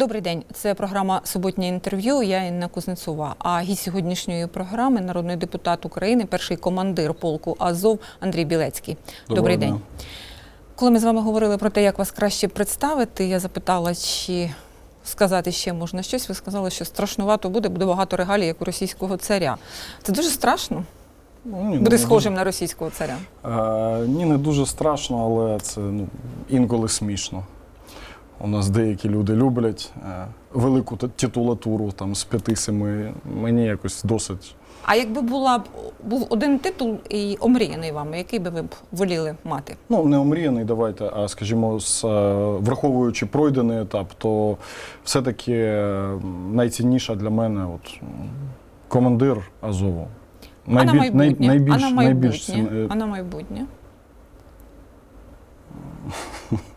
Добрий день. Це програма Суботнє інтерв'ю. Я Інна Кузнецова. А гість сьогоднішньої програми народний депутат України, перший командир полку Азов Андрій Білецький. Доброго Добрий дня. день. Коли ми з вами говорили про те, як вас краще представити, я запитала, чи сказати ще можна щось. Ви сказали, що страшнувато буде, буде багато регалій, як у російського царя. Це дуже страшно. Ну, ні, Буде ну, схожим на російського царя. Е, ні, не дуже страшно, але це ну, інколи смішно. У нас деякі люди люблять е, велику титулатуру там, з п'яти-семи. Мені якось досить. А якби була б був один титул і омріяний вами, який би ви б воліли мати? Ну, не омріяний, давайте, а скажімо, з, е, враховуючи пройдений етап, то все-таки е, найцінніша для мене от, командир Азову. а на майбутнє? найбільш, а на майбутнє? е, а на майбутнє?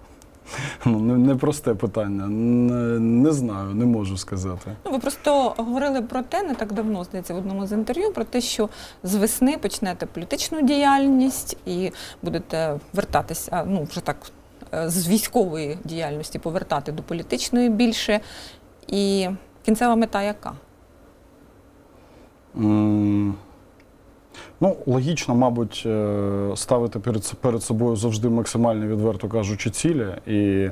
ну, не- непросте питання. Не, не знаю, не можу сказати. Ну, ви просто говорили про те, не так давно, здається, в одному з інтерв'ю, про те, що з весни почнете політичну діяльність і будете вертатися, ну, вже так, е, з військової діяльності повертати до політичної більше. І кінцева мета яка? М, Ну, логічно, мабуть, е, ставити перед, перед собою завжди максимально відверто кажучи, цілі. І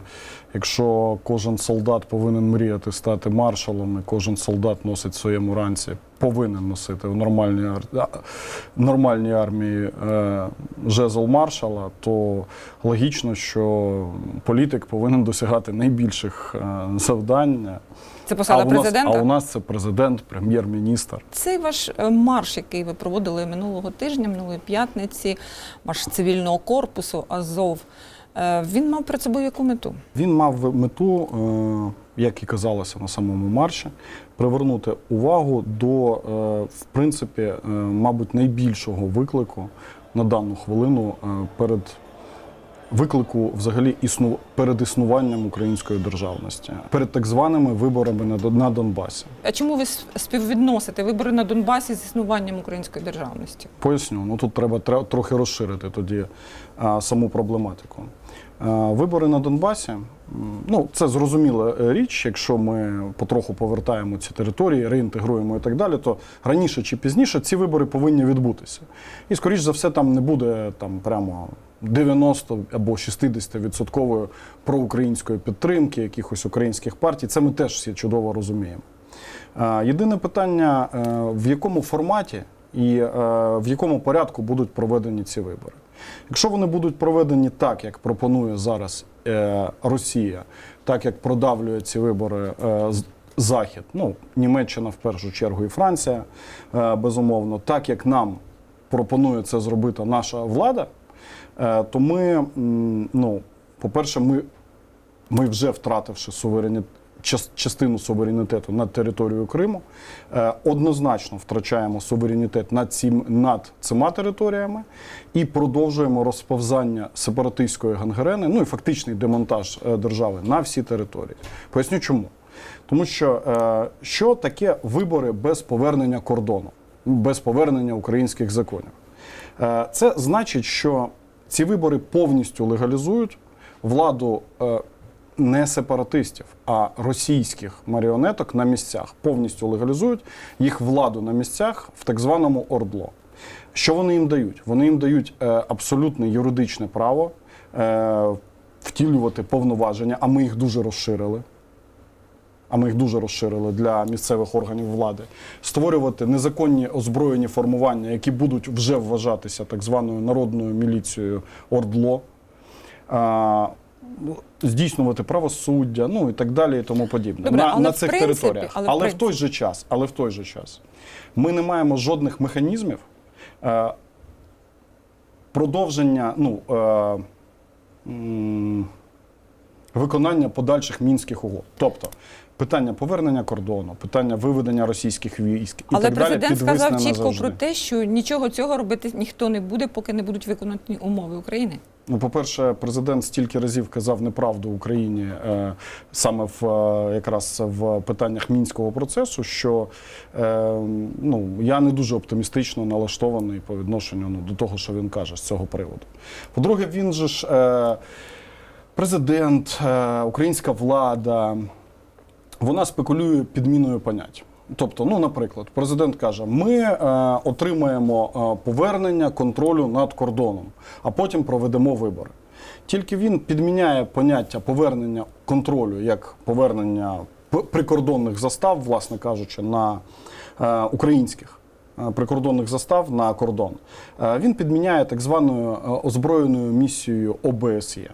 якщо кожен солдат повинен мріяти стати маршалом, і кожен солдат носить в своєму ранці, повинен носити в нормальній, ар- нормальній армії е, жезл маршала, то логічно, що політик повинен досягати найбільших е, завдань. Це посада а, у нас, а у нас це президент, прем'єр-міністр. Цей ваш е, марш, який ви проводили минулого тижня, минулої п'ятниці, марш цивільного корпусу Азов, е, він мав перед собою яку мету? Він мав мету, е, як і казалося на самому марші, привернути увагу до, в принципі, мабуть, найбільшого виклику на дану хвилину перед виклику взагалі існу, перед існуванням української державності, перед так званими виборами на, на Донбасі. А чому ви співвідносите вибори на Донбасі з існуванням української державності? Поясню, ну тут треба тре- трохи розширити тоді а, саму проблематику. А, вибори на Донбасі, ну це зрозуміла е, річ. Якщо ми потроху повертаємо ці території, реінтегруємо і так далі, то раніше чи пізніше ці вибори повинні відбутися. І скоріш за все, там не буде там прямо 90 або 60 відсоткової проукраїнської підтримки, якихось українських партій. Це ми теж всі чудово розуміємо. Е, Єдине питання, е, в якому форматі і е, в якому порядку будуть проведені ці вибори. Якщо вони будуть проведені так, як пропонує зараз е, Росія, так як продавлює ці вибори е, Захід, ну Німеччина в першу чергу і Франція, е, безумовно, так як нам пропонує це зробити наша влада, е, то ми, ну, по-перше, ми ми вже втративши сувереніт, час- частину суверенітету над територією Криму, е, однозначно втрачаємо суверенітет над, цим, над цими територіями і продовжуємо розповзання сепаратистської гангрени, ну і фактичний демонтаж е, держави на всі території. Поясню чому. Тому що е, що таке вибори без повернення кордону, без повернення українських законів? Це значить, що ці вибори повністю легалізують владу не сепаратистів, а російських маріонеток на місцях. Повністю легалізують їх владу на місцях в так званому ОРДЛО. Що вони їм дають? Вони їм дають е, абсолютне юридичне право е, втілювати повноваження, а ми їх дуже розширили а ми їх дуже розширили для місцевих органів влади, створювати незаконні озброєні формування, які будуть вже вважатися так званою народною міліцією ОРДЛО, здійснювати правосуддя, ну і так далі, і тому подібне. Добре, на, на цих принципі- територіях. але Але, в в той же час, але в той же час, ми не маємо жодних механізмів е, продовження, ну. Е, виконання подальших мінських угод. Тобто питання повернення кордону, питання виведення російських військ і Але так далі президент підвисне сказав чітко назавжди. про те, що нічого цього робити ніхто не буде, поки не будуть виконані умови України. Ну, по-перше, президент стільки разів казав неправду Україні е, саме в е, якраз в питаннях мінського процесу, що е, ну я не дуже оптимістично налаштований по відношенню ну, до того, що він каже з цього приводу. По-друге, він же ж е, президент, е, українська влада. Вона спекулює підміною понять. Тобто, ну, наприклад, президент каже: ми е, отримаємо е, повернення контролю над кордоном, а потім проведемо вибори. Тільки він підміняє поняття повернення контролю як повернення прикордонних застав, власне кажучи, на е, українських е, прикордонних застав на кордон. Е, він підміняє так званою озброєною місією ОБСЄ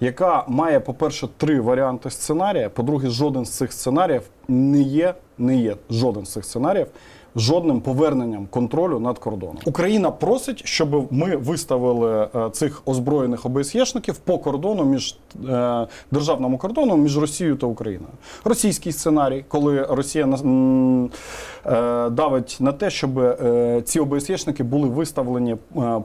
яка має, по-перше, три варіанти сценарія. По-друге, жоден з цих сценаріїв не є, не є жоден з цих сценаріїв жодним поверненням контролю над кордоном. Україна просить, щоб ми виставили е, цих озброєних ОБСЄшників по кордону між е, державному кордоном між Росією та Україною. Російський сценарій, коли Росія е, давить на те, щоб ці ОБСЄшники були виставлені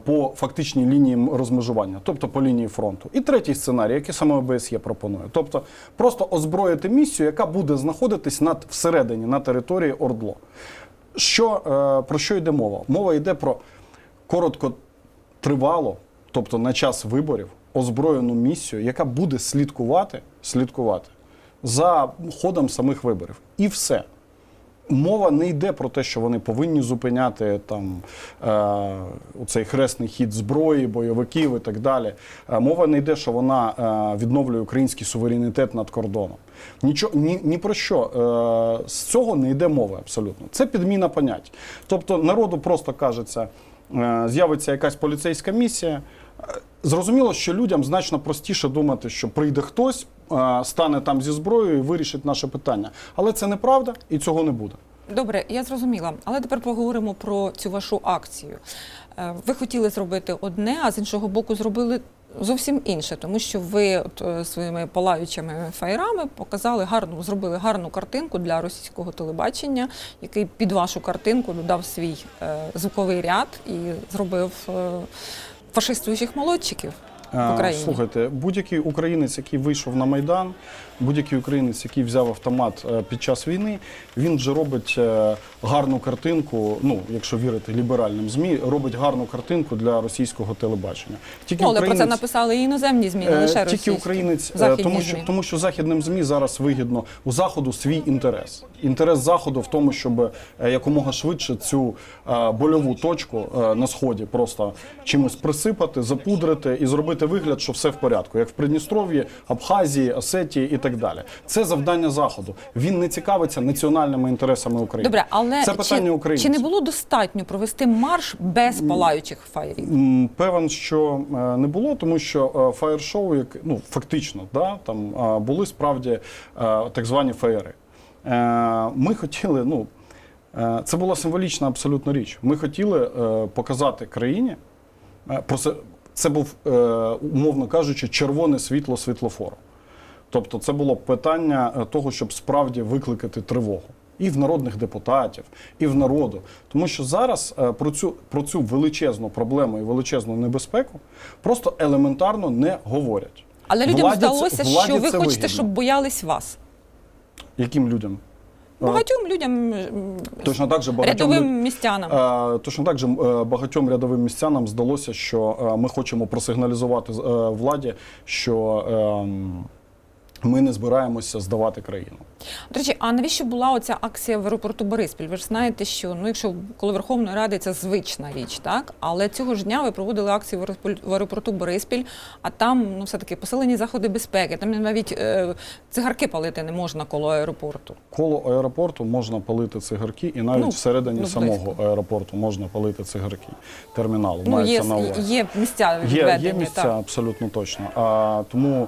по фактичній лінії розмежування, тобто по лінії фронту. І третій сценарій, який саме ОБСЄ пропонує, тобто просто озброїти місію, яка буде знаходитись над всередині на території Ордло. Що, е, про що йде мова? Мова йде про короткотривало, тобто на час виборів, озброєну місію, яка буде слідкувати, слідкувати за ходом самих виборів. І все. Мова не йде про те, що вони повинні зупиняти там е, цей хресний хід зброї, бойовиків і так далі. Е, мова не йде, що вона е, відновлює український суверенітет над кордоном. Нічого ні, ні про що з цього не йде мови абсолютно. Це підміна понять. Тобто народу просто кажеться, з'явиться якась поліцейська місія. Зрозуміло, що людям значно простіше думати, що прийде хтось, е, стане там зі зброєю і вирішить наше питання. Але це неправда і цього не буде. Добре, я зрозуміла. Але тепер поговоримо про цю вашу акцію. Е, Ви хотіли зробити одне, а з іншого боку, зробили зовсім інше, тому що ви от, е, своїми палаючими фаєрами показали гарну, зробили гарну картинку для російського телебачення, який під вашу картинку додав свій е, звуковий ряд і зробив е, фашистуючих молодчиків в Україні. Слухайте, будь-який українець, який вийшов на майдан, будь-який українець, який взяв автомат е, під час війни, він вже робить е, гарну картинку. Ну, якщо вірити ліберальним змі, робить гарну картинку для російського телебачення. Тільки Ну, але про це написали і іноземні змі, не Е, лише Тільки українець, західні тому що ЗМІ. тому що західним змі зараз вигідно у заходу свій інтерес. Інтерес заходу в тому, щоб якомога швидше цю больову точку на сході просто чимось присипати, запудрити і зробити вигляд, що все в порядку, як в Придністров'ї, Абхазії, Осетії і так далі. Це завдання заходу. Він не цікавиться національними інтересами України. Добре, але це питання чи, чи не було достатньо провести марш без палаючих фаєрів? Певен, що е, не було, тому що е, фаєр-шоу, як ну фактично, да, там е, були справді так звані фаєри. Ми хотіли, ну це була символічна абсолютно річ. Ми хотіли показати країні. просе- Це був, е, умовно кажучи, червоне світло світлофору. Тобто, це було питання е, того, щоб справді викликати тривогу. І в народних депутатів, і в народу. Тому що зараз е, про цю, про цю величезну проблему і величезну небезпеку просто елементарно не говорять. Але людям Владі здалося, владі що ви хочете, вигідно. щоб боялись вас. Яким людям? Багатьом людям, Точно так же багатьом рядовим люд- містянам. Точно так же е, багатьом рядовим містянам здалося, що е, ми хочемо просигналізувати е, владі, що ем, ми не збираємося здавати країну. До речі, а навіщо була оця акція в аеропорту Бориспіль? Ви ж знаєте, що ну, якщо коли Верховної Ради це звична річ, так але цього ж дня ви проводили акцію в аеропорту Бориспіль, а там ну все таки посилені заходи безпеки. Там навіть е, цигарки палити не можна коло аеропорту. Коло аеропорту можна палити цигарки, і навіть Ну, всередині ну, самого аеропорту можна палити цигарки. Терміналу Ну є, на увазі. є місця відведені. є місця так. абсолютно точно. А тому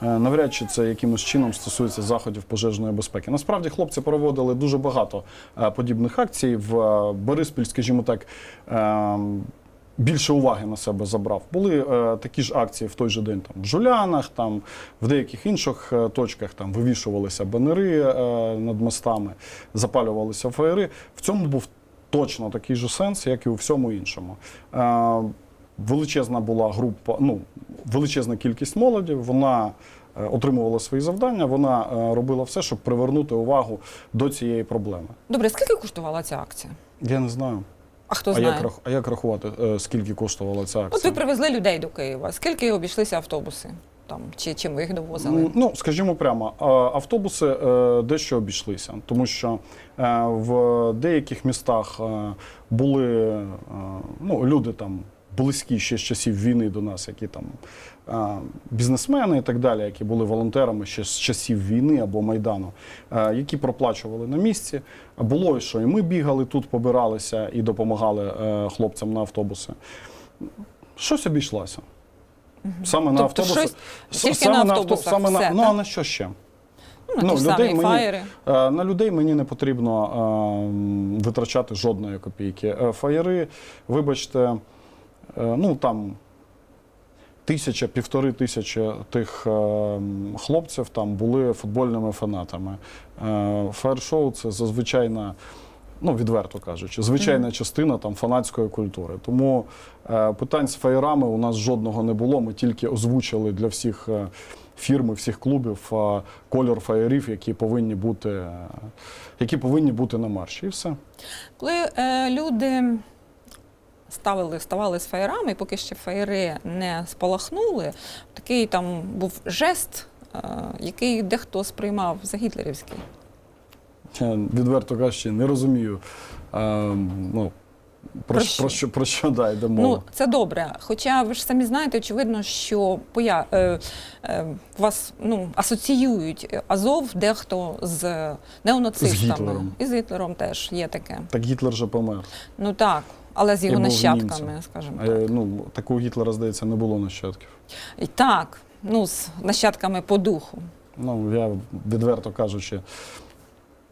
навряд чи це якимось чином стосується заходів пожежної безпеки. Насправді хлопці проводили дуже багато е, подібних акцій. В е, Бориспіль, скажімо так. е, Більше уваги на себе забрав. Були е, такі ж акції в той же день там в Жулянах, там в деяких інших е, точках там вивішувалися банери е, над мостами, запалювалися фаєри. В цьому був точно такий же сенс, як і у всьому іншому. Е, величезна була група, ну величезна кількість молоді. Вона е, отримувала свої завдання. Вона е, робила все, щоб привернути увагу до цієї проблеми. Добре, скільки коштувала ця акція? Я не знаю. А хто А як, а як рахувати, е, скільки коштувала ця акція? От ви привезли людей до Києва. Скільки обійшлися автобуси? там чи чим ви їх довозили? Ну, скажімо прямо, автобуси дещо обійшлися, тому що в деяких містах були ну, люди там близькі ще з часів війни до нас, які там бізнесмени і так далі, які були волонтерами ще з часів війни або Майдану, які проплачували на місці. Було і що і ми бігали тут, побиралися і допомагали е, хлопцям на автобуси. Щось обійшлося. Саме на Тобто автобуси. щось тільки саме на авто- автобусах саме на, ну, а на що ще? Ну, на ну, людей мені- фаєри. Е, На людей мені не потрібно е, витрачати жодної копійки. Е, Фаєри, вибачте, ну там тисяча, півтори тисячі тих е, хлопців там були футбольними фанатами. Е, Фаєр-шоу це зазвичайна. Ну, відверто кажучи, звичайна частина там фанатської культури. Тому е, питань з фаєрами у нас жодного не було. Ми тільки озвучили для всіх е, фірм, і всіх клубів е, кольор фаєрів, які повинні бути, е, які повинні бути на марші. І все. Коли е, люди ставили, ставали з фаєрами, і поки ще фаєри не спалахнули, такий там був жест, е, який дехто сприймав за гітлерівський. Я відверто кажучи, не розумію. Е, ну, про, Про що, що? про що про що да, йде мова. Ну, це добре. Хоча ви ж самі знаєте, очевидно, що поя... е, е, вас ну, асоціюють Азов дехто з неонацистами. З Гітлером. І з Гітлером теж є таке. Так Гітлер же помер. Ну так, але з його І був нащадками, німцем. скажімо Е, так. ну, такого Гітлера, здається, не було нащадків. І так, ну, з нащадками по духу. Ну, я відверто кажучи,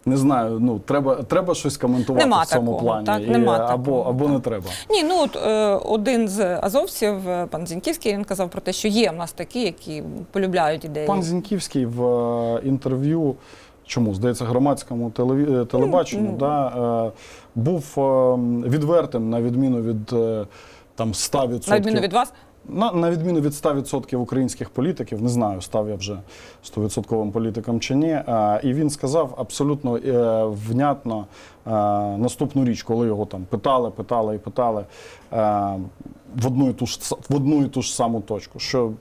не знаю, ну треба, треба щось коментувати Нема в цьому такого, плані. так, І, нема або, такого, або не треба. Ні, ну от е, один з азовців, е, пан Зіньківський, він казав про те, що є в нас такі, які полюбляють ідеї. Пан Зіньківський в е, інтерв'ю, чому здається, громадському телеві- е, телебаченню, ну. да, е, був е, відвертим на відміну від е, там 100%. На відміну від вас, На, на відміну від 100% українських політиків, не знаю, став я вже 100% політиком чи ні. А, і він сказав абсолютно е, внятно е, наступну річ, коли його там питали, питали і питали е, в, одну і ту ж, в одну і ту ж саму точку. Що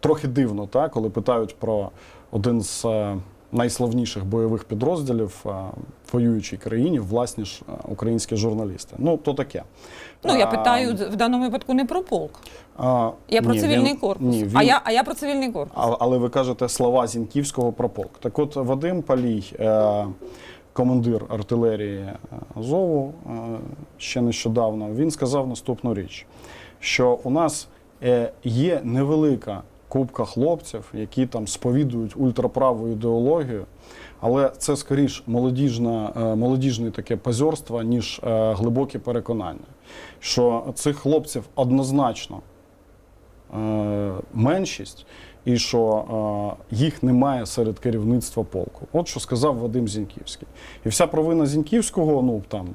трохи дивно, та, коли питають про один з е, найславніших бойових підрозділів е, в воюючій країні, власні ж е, українські журналісти. Ну, то таке. ну я питаю в даному випадку не про полк. а, Я про ні, цивільний він- корпус. Ні, він, а, я, а я про цивільний корпус. а- але ви кажете слова Зіньківського про полк. Так от Вадим Палій, е, командир артилерії Азову е, ще нещодавно, він сказав наступну річ: що у нас є невелика купка хлопців, які там сповідують ультраправу ідеологію. Але це скоріш молодіжна, е, молодіжне таке позорство, ніж е, глибокі переконання. Що цих хлопців однозначно е, меншість, і що їх немає серед керівництва полку. От що сказав Вадим Зіньківський. І вся провина Зіньківського, ну там.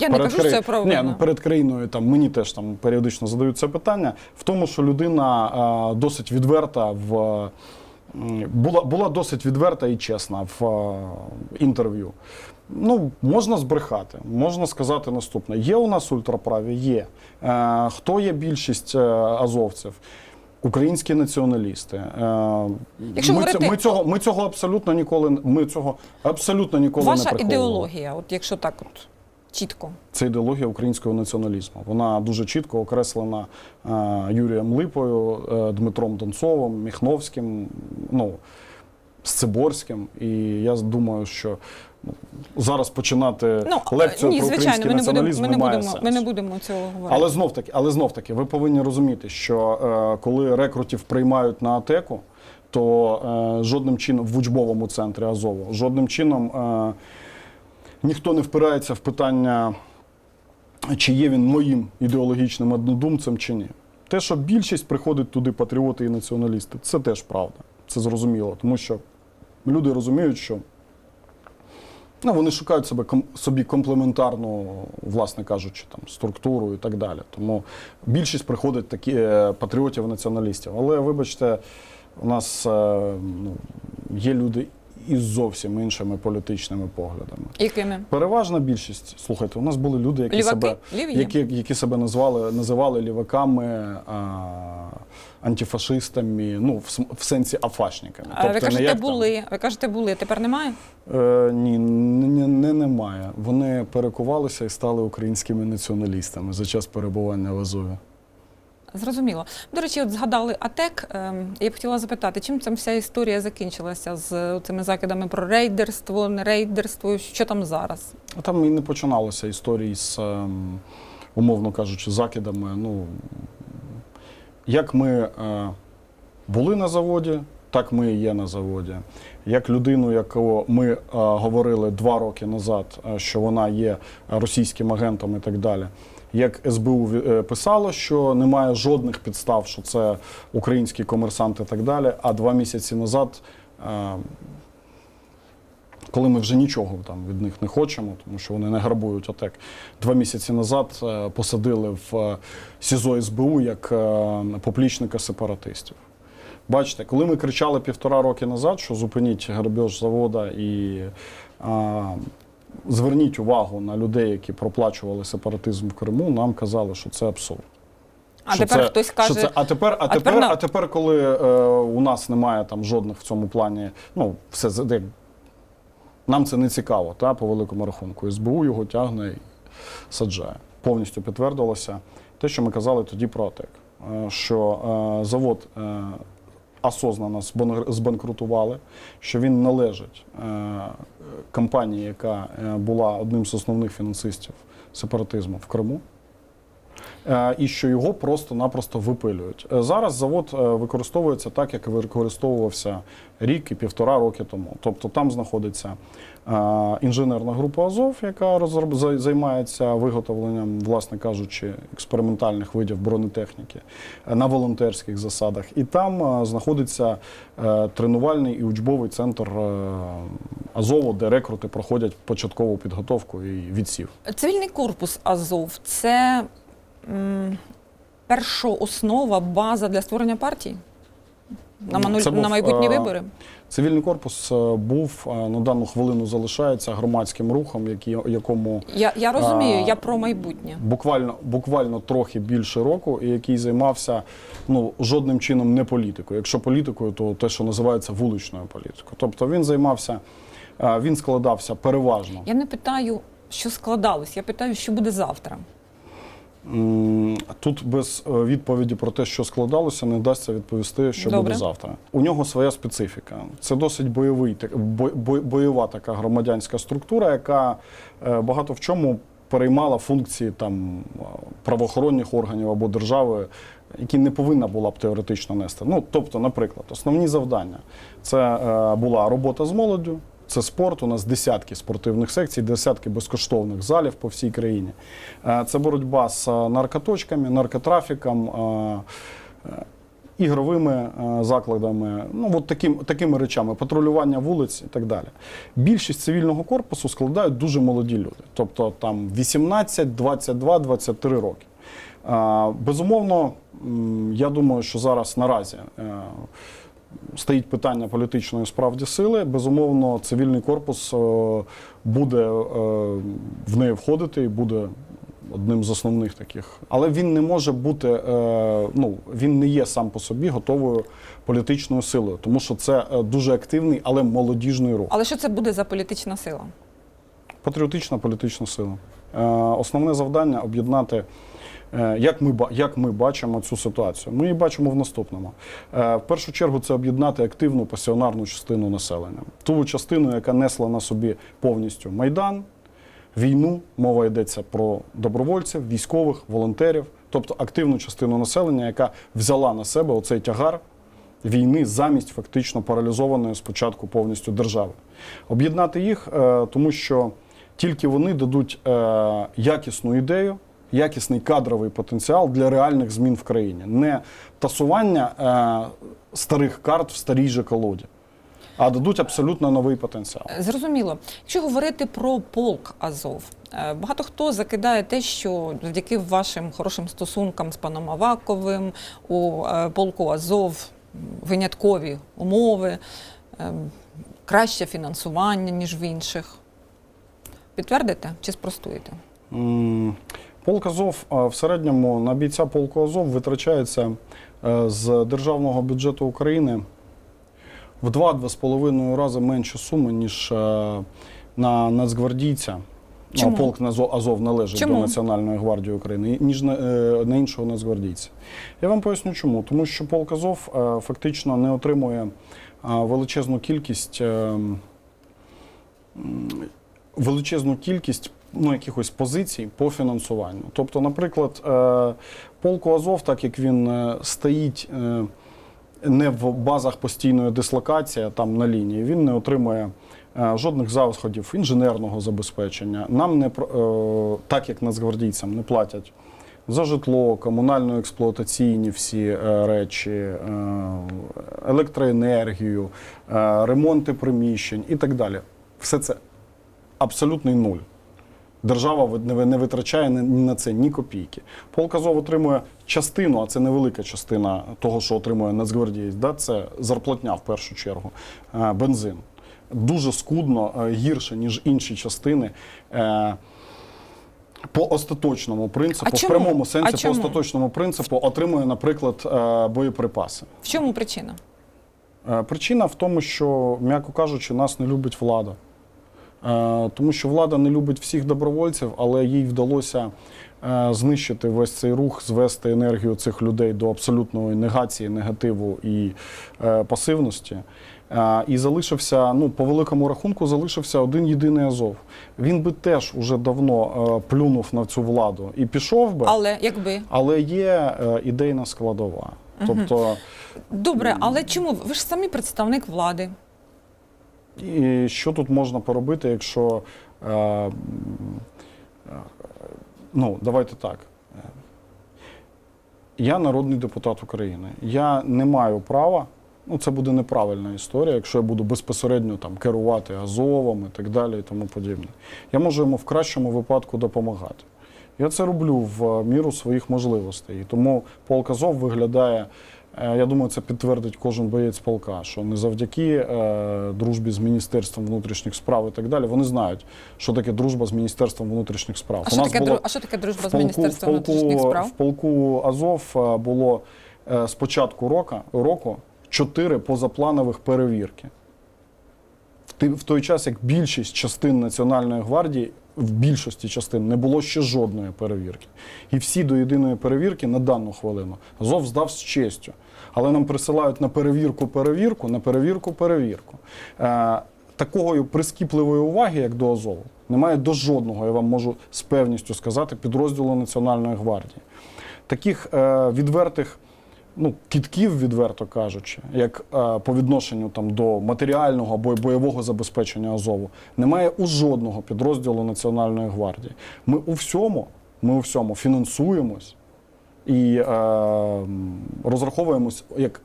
Я не кажу, що це провина. Ні, ну, перед країною там мені теж там періодично задають це питання в тому, що людина е, досить відверта в була, була досить відверта і чесна в е, інтерв'ю. Ну, можна збрехати, можна сказати наступне: є у нас ультраправі? Є. Е, хто є більшість е, азовців? Українські націоналісти. Е, Якщо ми, говорити- цього, ми, цього, ми цього абсолютно ніколи ми цього абсолютно ніколи не Ваша ідеологія, от якщо так от чітко. Це ідеологія українського націоналізму. Вона дуже чітко окреслена е, Юрієм Липою, е, Дмитром Донцовим, Міхновським, ну, Сцеборським. І я думаю, що ну, зараз починати Ну, лекцію ні, про звичайно, український ми не будемо, націоналізм ми не будемо, сенсу. ми не будемо цього говорити. Але знов таки, але знов таки, ви повинні розуміти, що е, коли рекрутів приймають на АТЕКу, то е, жодним чином в учбовому центрі Азову, жодним чином е, ніхто не впирається в питання, чи є він моїм ідеологічним однодумцем чи ні. Те, що більшість приходить туди патріоти і націоналісти, це теж правда. Це зрозуміло, тому що люди розуміють, що Ну, вони шукають себе собі комплементарну, власне кажучи, там структуру і так далі. Тому більшість приходить такі е, патріотів і націоналістів. Але вибачте, у нас е, ну, є люди із зовсім іншими політичними поглядами. Якими? Переважна більшість, слухайте, у нас були люди, які Ліваки? себе Ліві які, які себе назвали, називали ліваками, а, антифашистами, ну, в, в сенсі афашниками. А ви кажете, як там. були. Ви кажете, були. Тепер немає? Е, ні, не, не, немає. Вони перекувалися і стали українськими націоналістами за час перебування в Азові. Зрозуміло. До речі, от згадали АТЕК. Ем, Я б хотіла запитати, чим ця вся історія закінчилася з цими закидами про рейдерство, не рейдерство? Що там зараз? Там і не починалося історії з, ем, умовно кажучи, закидами. Ну, як ми е, були на заводі, так ми і є на заводі. Як людину, яку ми е, говорили два роки назад, е, що вона є російським агентом і так далі. Як СБУ е, писало, що немає жодних підстав, що це український комерсант і так далі. А два місяці назад е, коли ми вже нічого там від них не хочемо, тому що вони не грабують АТЕК. Два місяці назад е, посадили в СІЗО СБУ як поплічника сепаратистів. Бачите, коли ми кричали півтора роки назад, що зупиніть грабеж завода і зверніть увагу на людей, які проплачували сепаратизм в Криму, нам казали, що це абсурд. А Що тепер це- хтось що це, а тепер, а, а тепер, тепер а тепер, коли е, у нас немає там жодних в цьому плані, ну все за- як, нам це не цікаво, та по великому рахунку. СБУ його тягне і саджає. Повністю підтвердилося те, що ми казали тоді про АТЕК, е, що е, завод е, осознанно збан- збанкрутували, що він належить е, компанії, яка е, була одним з основних фінансистів сепаратизму в Криму. Е, І що його просто-напросто випилюють. Е, Зараз завод е, використовується так, як використовувався рік і півтора роки тому. Тобто там знаходиться інженерна група Азов, яка займається виготовленням, власне кажучи, експериментальних видів бронетехніки на волонтерських засадах. І там знаходиться тренувальний і учбовий центр Азову, де рекрути проходять початкову підготовку і відсів. цивільний корпус Азов це першооснова, база для створення партії? На, ману- був, на майбутні е, вибори? Цивільний корпус е, був е, на дану хвилину залишається громадським рухом, який, якому Я, я розумію, а, я про майбутнє. буквально, буквально трохи більше року, і який займався ну, жодним чином не політикою. Якщо політикою, то те, що називається вуличною політикою. Тобто він займався, він складався переважно. Я не питаю, що складалось, я питаю, що буде завтра. Тут без е, відповіді про те, що складалося, не вдасться відповісти, що Добре. буде завтра. У нього своя специфіка. Це досить бойовий, бойова така громадянська структура, яка е, багато в чому переймала функції там е, правоохоронних органів або держави, які не повинна була б теоретично нести. Ну, тобто, наприклад, основні завдання це була робота з молоддю. Це спорт. У нас десятки спортивних секцій, десятки безкоштовних залів по всій країні. Е, Це боротьба з е, наркоточками, наркотрафіком, е, ігровими закладами, ну от таким, такими речами, патрулювання вулиць і так далі. Більшість цивільного корпусу складають дуже молоді люди, тобто там 18, 22, 23 роки. Безумовно, я думаю, що зараз наразі. Стоїть питання політичної справді сили. Безумовно, цивільний корпус е, буде е, в неї входити і буде. Одним з основних таких, але він не може бути, е, ну він не є сам по собі готовою політичною силою, тому що це дуже активний, але молодіжний рух. Але що це буде за політична сила? Патріотична політична сила. Е, Основне завдання об'єднати, е, як ми, як ми бачимо цю ситуацію. Ми її бачимо в наступному. Е, В першу чергу це об'єднати активну пасіонарну частину населення. Ту частину, яка несла на собі повністю Майдан, війну, мова йдеться про добровольців, військових, волонтерів, тобто активну частину населення, яка взяла на себе оцей тягар війни замість фактично паралізованої спочатку повністю держави. Об'єднати їх, тому що тільки вони дадуть е, якісну ідею, якісний кадровий потенціал для реальних змін в країні, не тасування е, старих карт в старій же колоді, а дадуть абсолютно новий потенціал. Зрозуміло. Якщо говорити про полк Азов, е, багато хто закидає те, що завдяки вашим хорошим стосункам з паном Аваковим у е, полку Азов виняткові умови, е, краще фінансування, ніж в інших. Підтвердите чи спростуєте? Полк Азов в середньому на бійця полку Азов витрачається е, з державного бюджету України в 2-2,5 рази менше суми, ніж е, на нацгвардійця. Чому? полк Азов належить Чому? до Національної гвардії України, ніж на, е, на іншого нацгвардійця. Я вам поясню чому. Тому що полк Азов фактично не отримує величезну кількість. Величезну кількість ну, якихось позицій по фінансуванню. Тобто, наприклад, е, полку Азов, так як він е, стоїть е, не в базах постійної дислокації, а там на лінії, він не отримує жодних заходів інженерного забезпечення. Нам не так як нацгвардійцям не платять. За житло, комунально-експлуатаційні всі речі, електроенергію, ремонти приміщень і так далі. Все це абсолютний нуль. Держава не ви- не витрачає на це ні копійки. Полк Азов отримує частину, а це невелика частина того, що отримує Нацгвардієць. Да? Це зарплатня в першу чергу, е, бензин. Дуже скудно, е, гірше, ніж інші частини. Е, По остаточному принципу, А в прямому А сенсі, по чому? остаточному принципу отримує, наприклад, боєприпаси. В чому причина? Причина в тому, що, м'яко кажучи, нас не любить влада. Е, Тому що влада не любить всіх добровольців, але їй вдалося е, знищити весь цей рух, звести енергію цих людей до абсолютної негації, негативу і е, пасивності. І залишився, ну, по великому рахунку, залишився один єдиний Азов. Він би теж уже давно плюнув на цю владу і пішов би, Але якби але є ідейна складова. Тобто. добре, але чому ви ж самі представник влади? І що тут можна поробити, якщо. Е, ну, давайте так. Я народний депутат України. Я не маю права. Ну, це буде неправильна історія, якщо я буду безпосередньо там керувати Азовом і так далі, і тому подібне. Я можу йому в кращому випадку допомагати. Я це роблю в міру своїх можливостей. І тому полк Азов виглядає, я думаю, це підтвердить кожен боєць полка, що не завдяки е, дружбі з Міністерством внутрішніх справ і так далі. Вони знають, що таке дружба з Міністерством внутрішніх справ. А що таке було- а що таке дружба в з міністерством полку, внутрішніх справ? В полку Азов е, було е, з початку року, року чотири позапланових перевірки. В В той час, як більшість частин Національної гвардії, в більшості частин не було ще жодної перевірки. І всі до єдиної перевірки на дану хвилину Азов здав з честю. Але нам присилають на перевірку перевірку, на перевірку перевірку. Е, такої прискіпливої уваги, як до Азову, немає до жодного, я вам можу з певністю сказати, підрозділу Національної гвардії. Таких е, відвертих ну, кітків, відверто кажучи, як е, по відношенню там, до матеріального або бойового забезпечення Азову, немає у жодного підрозділу Національної гвардії. Ми у всьому, ми у всьому фінансуємось і е, розраховуємось як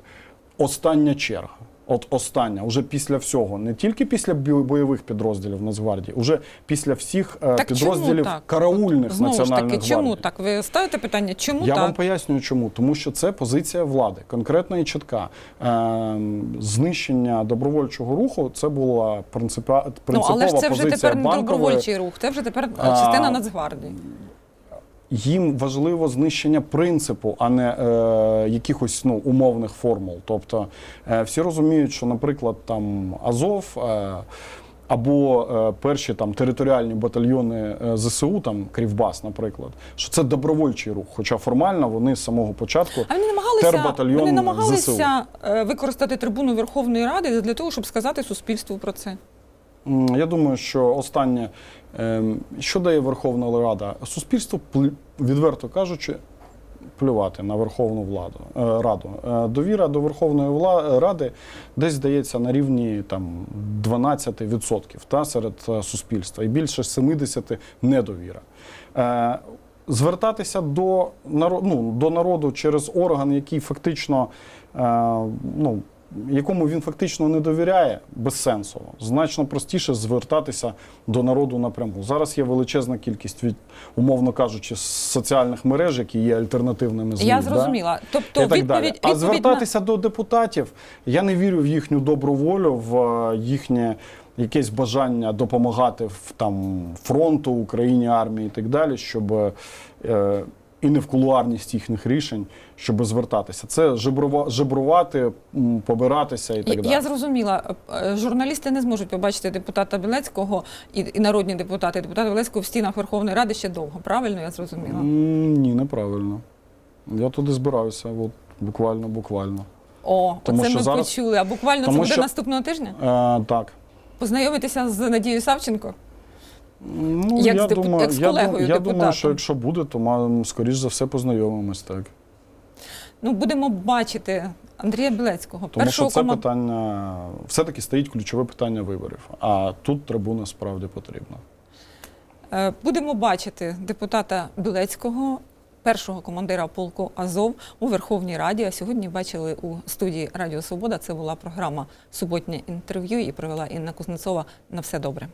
остання черга. От остання, уже після всього, не тільки після бойових підрозділів Нацгвардії, уже після всіх е, Так чому підрозділів так? караульних Знову ж національних таки, чому так? Ви ставите питання, чому Я так? вам пояснюю, чому. Тому що це позиція влади, конкретна і чітка. Е, знищення добровольчого руху це була принципа, ну, принципова але ж це вже позиція тепер не банкової. добровольчий рух, це вже тепер А, частина Нацгвардії. Їм важливо знищення принципу, а не е, якихось ну, умовних формул. Тобто е, всі розуміють, що, наприклад, там Азов. Е, або е, перші там територіальні батальйони е, ЗСУ, там Кривбас, наприклад, що це добровольчий рух. Хоча формально вони з самого початку А вони намагалися, Тербатальйон вони намагалися е, використати трибуну Верховної Ради для того, щоб сказати суспільству про це. Я думаю, що останнє, ем, що дає Верховна Рада? Суспільство, відверто кажучи, плювати на Верховну владу, е, Раду. Е, Довіра до Верховної вла- Ради десь здається на рівні там, 12% та, серед е, суспільства, і більше 70% недовіра. Звертатися до народу, ну, до народу через орган, який фактично ну, якому він фактично не довіряє, безсенсово. Значно простіше звертатися до народу напряму. Зараз є величезна кількість від, умовно кажучи, соціальних мереж, які є альтернативними ЗМІ. Я да? зрозуміла. Тобто і так відповідь, далі. А відповідь звертатися до депутатів, я не вірю в їхню добру волю, в е, їхнє якесь бажання допомагати в там фронту, Україні, армії і так далі, щоб е, і не в кулуарність їхніх рішень, щоб звертатися. Це жебрува- жебрувати, побиратися і так Я- далі. Я зрозуміла. Е, Журналісти не зможуть побачити депутата Білецького і, і народні депутати, депутата Білецького в стінах Верховної Ради ще довго. Правильно я зрозуміла? Ні, неправильно. Я туди збираюся, от буквально, буквально. О, Тому оце що ми зараз- почули. А буквально Тому це буде що- наступного тижня? Е, так. Познайомитися з Надією Савченко? Ну, Як я, з депу- думаю, як з я, колегою дум- я думаю, що якщо буде, то скоріш за все познайомимось так. Ну, будемо бачити Андрія Білецького. Тому першого що це кома- питання, все-таки стоїть ключове питання виборів. А тут трибуна справді потрібна. Е, Будемо бачити депутата Білецького, першого командира полку Азов у Верховній Раді. А сьогодні бачили у студії Радіо Свобода. Це була програма Суботнє інтерв'ю і провела Інна Кузнецова. На все добре.